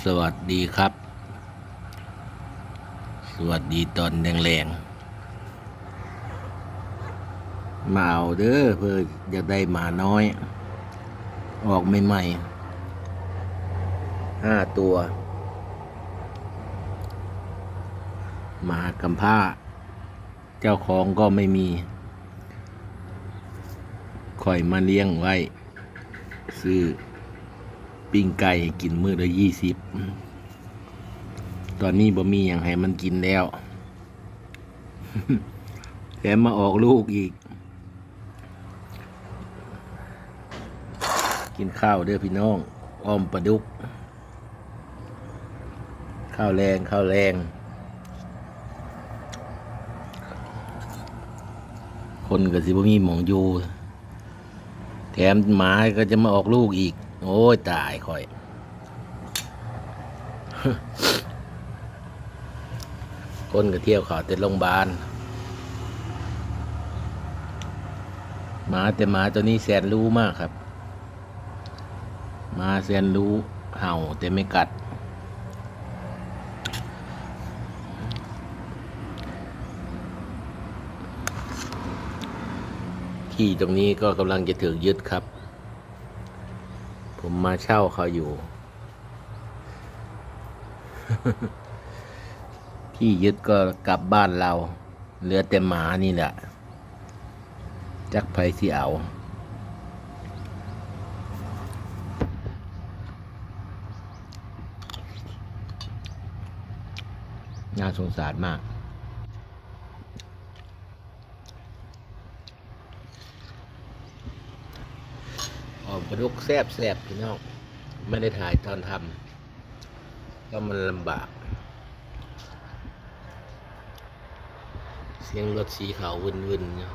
สวัสดีครับ สวัสดีตอนแรงๆมาเอาเด้อเพื่ออยากได้หมาน้อย ออกใหม่ๆห้าตัวหมากำผ้า เจ้าของก็ไม่มีคอยมาเลี้ยงไว้ ซื้อ ปิ้งไก่กินมื้อละยี่สิบ ตอนนี้บ่มีอย่างให้มันกินแล้ว แถมมาออกลูกอีก กินข้าวเด้อพี่น้องอ้อมปลาดุก ข้าวแรงข้าวแรงคนก็สิบ่มีหมองอยู่ แถมหมาก็จะมาออกลูกอีก โอ้ย ตายค่อย คนก็เที่ยวเขาแต่โรงพยาบาลหมาแต่หมาตัวนี้แสนรู้มากครับหมาแสนรู้เห่าแต่ไม่กัด ที่ตรงนี้ก็กำลังจะถึงยึดครับ ผมมาเช่าเขาอยู่ ที่ยึดก็กลับบ้านเรา เหลือแต่หมานี่แหละ จักไผสิเอาน่าสงสารมาก ออม ปลาดุกแซบแซบพี่น้อง ไม่ได้ถ่ายตอนทำก็มันลำบาก เสียงรถสีขาววุ่นวุ่นๆเนาะ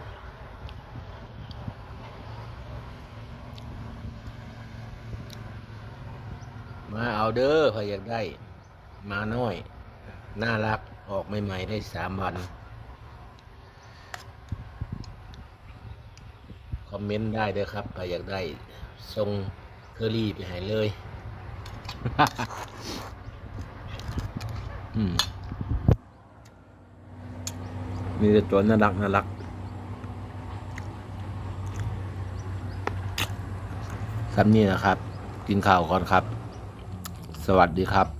มาเอาเด้อใครอยากได้ มาน้อย น่ารักออกใหม่ๆได้สามวัน คอมเมนต์ได้เด้อครับใครอยากได้ ส่งเคอรี่ไปหายเลย อืมมีแต่ตัวน่ารักน่ารักครับนี่นะครับ กินข้าวก่อนครับ สวัสดีครับ